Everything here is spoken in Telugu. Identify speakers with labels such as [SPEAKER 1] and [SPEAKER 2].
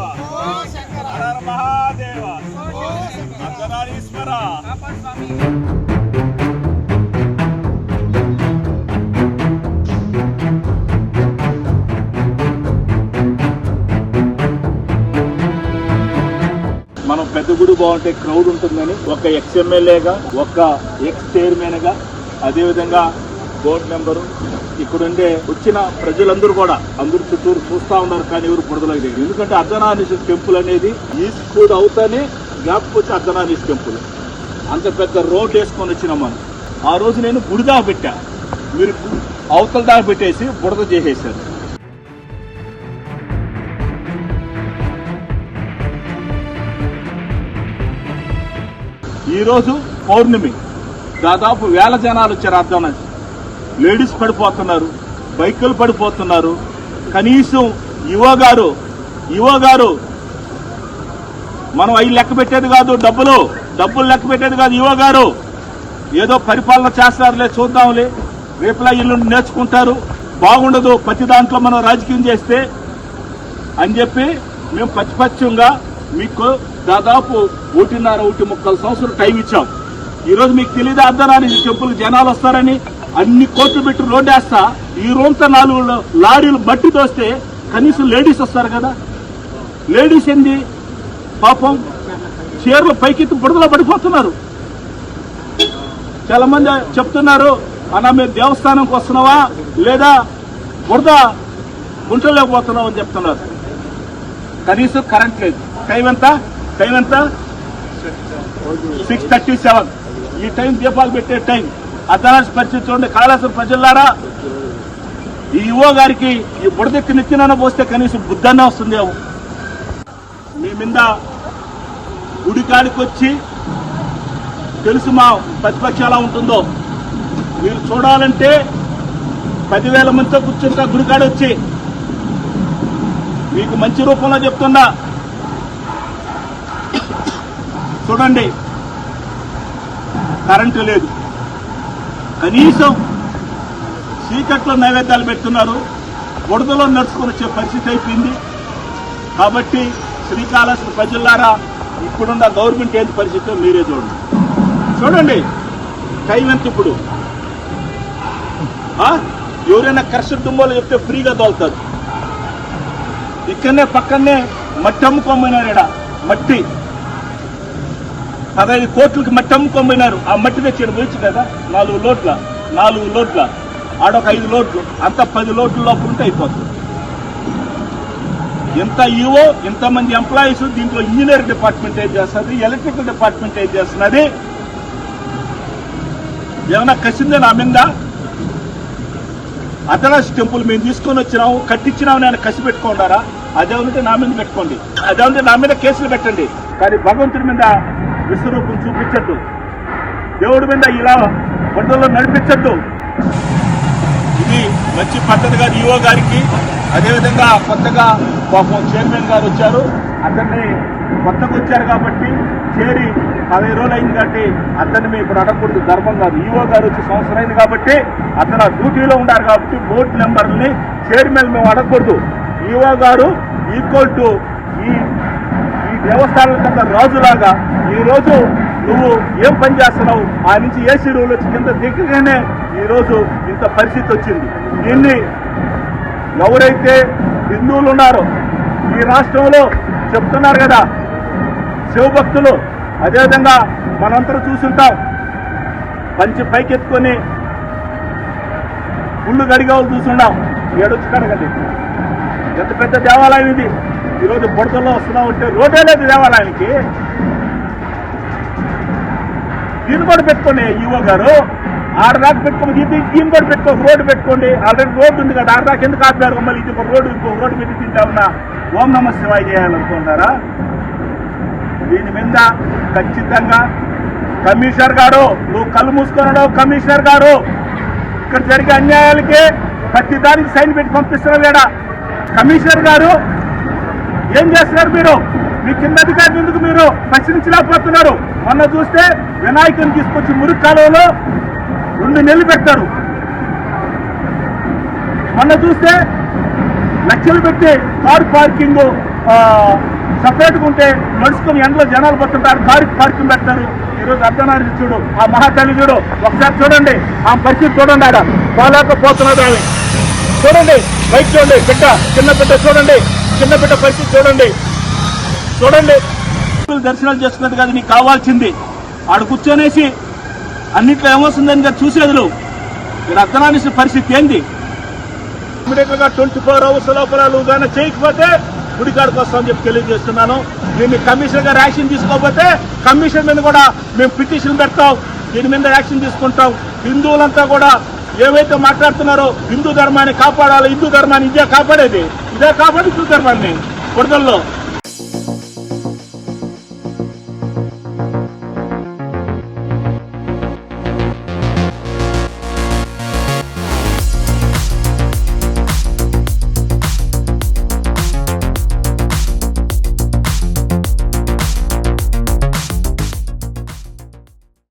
[SPEAKER 1] మహాదేవ. హర మహాదేవ. అర్ధనారీశ్వర. మనం పెద్ద గుడి బాగుంటే క్రౌడ్ ఉంటుందని ఒక ఎక్స్ ఎమ్మెల్యేగా ఒక ఎక్స్ చైర్మన్గా అదేవిధంగా బోర్డు మెంబరు ఇక్కడుండే వచ్చిన ప్రజలందరూ కూడా అందరూ చుట్టూరు చూస్తా ఉన్నారు కానీ ఎవరు బుడదలకు ఎందుకంటే అర్ధనారీశ్వర టెంపుల్ అనేది ఈస్ట్ కూడా అవుతానే గ్యాప్ వచ్చి అర్ధనారీశ్వర టెంపుల్. అంత పెద్ద రోడ్ వేసుకొని వచ్చినాం మనం. ఆ రోజు నేను బుడిదా పెట్టా. మీరు అవతల దాకా పెట్టేసి బుడద చేసేసారు. ఈరోజు పౌర్ణమి. దాదాపు వేల జనాలు వచ్చారు అర్థం లేడీస్ పడిపోతున్నారు బైకులు పడిపోతున్నారు. కనీసం యువ గారు యువ గారు మనం అవి లెక్క పెట్టేది కాదు డబ్బులు డబ్బులు లెక్క పెట్టేది కాదు యువ గారు. ఏదో పరిపాలన చేస్తారులే చూద్దాంలే. రేపులా ఇల్లు నేర్చుకుంటారు బాగుండదు ప్రతి దాంట్లో మనం రాజకీయం చేస్తే. అని చెప్పి మేము పచ్చిపచ్చంగా మీకు దాదాపు ఒకటిన్నర ఒకటి ముక్కలు సంవత్సరం టైం ఇచ్చాం. ఈరోజు మీకు తెలియదు అర్థం రాని టెంపుల్ జనాలు వస్తారని? అన్ని కోట్లు పెట్టి రోడ్డు వేస్తా. ఈ రోజంతా నాలుగు లారీలు బట్టి తోస్తే కనీసం లేడీస్ వస్తారు కదా. లేడీస్ ఏంది? పాపం చీరలు పైకెత్తి బుడదలో పడిపోతున్నారు. చాలా మంది చెప్తున్నారు అన్న మీరు దేవస్థానంకి వస్తున్నావా? లేదా బురద గుంటలోకి పోతున్నావు అని చెప్తున్నారు. కనీసం కరెంట్ లేదు. టైం ఎంత? టైం ఎంత? సిక్స్ థర్టీ సెవెన్ ఈ టైం దీపాలు పెట్టే టైం. అర్ధరాశి పరిస్థితి చూడండి కాళేశ్వర ప్రజల్లారా ఈ యువ గారికి ఈ బుడదెక్కి నెత్తిన పోస్తే కనీసం బుద్ధన్న వస్తుందేమో మీ మీద గుడికాడికి వచ్చి తెలుసు మా ప్రతిపక్షం ఎలా ఉంటుందో. మీరు చూడాలంటే పదివేల మందితో కూర్చుంటా గుడికాడ వచ్చి మీకు మంచి రూపంలో చెప్తున్నా. చూడండి. కరెంటు లేదు. కనీసం చీకట్లో నైవేద్యాలు పెడుతున్నారు బుడదలో నడుచుకొని వచ్చే పరిస్థితి అయిపోయింది. కాబట్టి శ్రీకాళహస్తి ప్రజలారా ఇప్పుడున్న గవర్నమెంట్ ఏంటి పరిస్థితి మీరే చూడండి. చూడండి టైం ఎంత ఇప్పుడు. ఆ? ఎవరైనా కర్షక దుమ్మలు చెప్తే ఫ్రీగా తోలుతారు. ఇక్కడనే పక్కనే మట్టి అమ్ముకోమైనారు ఈడ మట్టి. పదహైదు కోట్లకి మట్టి అమ్ముకోమైనారు ఆ మట్టి తెచ్చాడు వేయచ్చు కదా? నాలుగు లోట్ల నాలుగు లోట్ల. ఆడొక ఐదు లోట్లు అంత పది లోట్ల లోపు ఉంటే అయిపోతుంది. ఎంత ఈవో ఇంతమంది ఎంప్లాయీస్ దీంట్లో ఇంజనీర్ డిపార్ట్మెంట్ ఏం చేస్తుంది ఎలక్ట్రికల్ డిపార్ట్మెంట్ ఏం చేస్తున్నది? ఏమైనా కసిందే నా మీద? అతరాశి టెంపుల్ మేము తీసుకొని వచ్చినాము కట్టించినాము నేను కసి పెట్టుకుంటారా అదే ఉంటే నా మీద పెట్టుకోండి. అదే ఉంటే నా మీద కేసులు పెట్టండి. కానీ భగవంతుడి మీద విశ్వరూపం చూపించద్దు దేవుడి మీద ఇలా బొడ్డల్లో నడిపించద్దు ఇది మంచి పద్ధతి కాదు ఈఓ గారికి. అదేవిధంగా కొత్తగా పాపం చైర్మన్ గారు వచ్చారు. అతన్ని కొత్తగా వచ్చారు కాబట్టి చేరి పదిహేను రోజులు అయింది కాబట్టి అతన్ని ఇప్పుడు అడగకూడదు. ధర్మం కాదు. ఈఓ గారు వచ్చి సంవత్సరం అయింది కాబట్టి అతను ఆ డ్యూటీలో ఉన్నారు కాబట్టి బోర్డు మెంబర్ని చైర్మన్ మేము అడగకూడదు. ఈఓ గారు ఈక్వల్ టు ఈ దేవస్థానం కింద రాజులాగా ఈరోజు నువ్వు ఏం పని చేస్తున్నావు? ఆ నుంచి ఏసీ షెడ్యూల్ వచ్చి కింద దిగ్గగానే ఈరోజు ఇంత పరిస్థితి వచ్చింది. దీన్ని ఎవరైతే హిందువులు ఉన్నారో ఈ రాష్ట్రంలో చెప్తున్నారు కదా శివభక్తులు అదేవిధంగా మనందరూ చూసుంటాం. పంచి పైకెత్తుకొని గుళ్ళు గడిగావులు చూసున్నాం ఏడొచ్చి కడగండి. ఎంత పెద్ద దేవాలయం ఇది. ఈరోజు బుడతల్లో వస్తున్నావు అంటే రోడ్డే లేదు దేవాలయానికి. దీన్ని కూడా పెట్టుకోండి ఈవో గారు. ఆడదాకా పెట్టుకోండి ఇది దీన్ని కూడా పెట్టుకో రోడ్డు పెట్టుకోండి. ఆల్రెడీ రోడ్డు ఉంది కదా ఆడదాకా ఎందుకు ఆపారు? మళ్ళీ ఇది ఒక రోడ్డు ఇంకో రోడ్డు పెట్టి తింటామన్నా ఓం నమ శివాయ చేయాలనుకుంటారా దీని మీద ఖచ్చితంగా కమిషనర్ గారు నువ్వు కళ్ళు మూసుకున్నాడు కమిషనర్ గారు. ఇక్కడ జరిగే అన్యాయాలకి ప్రతి దానికి సైన్ పెట్టి పంపిస్తున్నావు కమిషనర్ గారు ఏం చేస్తున్నారు మీరు? మీ కింద అధికారులు ఎందుకు మీరు ప్రశ్నించలేకపోతున్నారు? మొన్న చూస్తే వినాయకుని తీసుకొచ్చి మురుగు కాలువలో రెండు నెలలు పెట్టారు. మొన్న చూస్తే లక్షలు పెట్టి కార్ పార్కింగ్ సపరేట్గా ఉంటే నడుచుకుని ఎండలో జనాలు పడుతుంటారు కారు పార్కింగ్ పెడతారు. ఈరోజు అర్ధనారి చూడు ఆ మహాతల్లి చూడు ఒకసారి చూడండి ఆ పరిస్థితి చూడండి ఆడ. పోలేకపోతున్నాడు చూడండి. బయట చూడండి బిడ్డ చిన్న బిడ్డ చూడండి చిన్న బిడ్డ పరిస్థితి చూడండి. చూడండి. దర్శనాలు చేసుకున్నది కదా నీకు కావాల్సింది. ఆడ కూర్చొనేసి అన్నిట్లో ఏమొస్తుందని కదా చూసేది నువ్వు ఇక్కడ అర్థనాల్సిన పరిస్థితి ఏంది? ఇమీడియట్గా ట్వంటీ ఫోర్ అవర్స్ లోపల నువ్వు కానీ చేయకపోతే గుడికాడికి వస్తామని చెప్పి తెలియజేస్తున్నాను. దీన్ని కమిషన్ గారు యాక్షన్ తీసుకోకపోతే కమిషన్ మీద కూడా మేము పిటిషన్ పెడతాం. దీని మీద యాక్షన్ తీసుకుంటాం. హిందువులంతా కూడా ఏవైతే మాట్లాడుతున్నారో హిందూ ధర్మాన్ని కాపాడాలి హిందూ ధర్మాన్ని ఇదే కాపాడేది ఇదే కాపాడు హిందూ ధర్మాన్ని. కొడతల్లో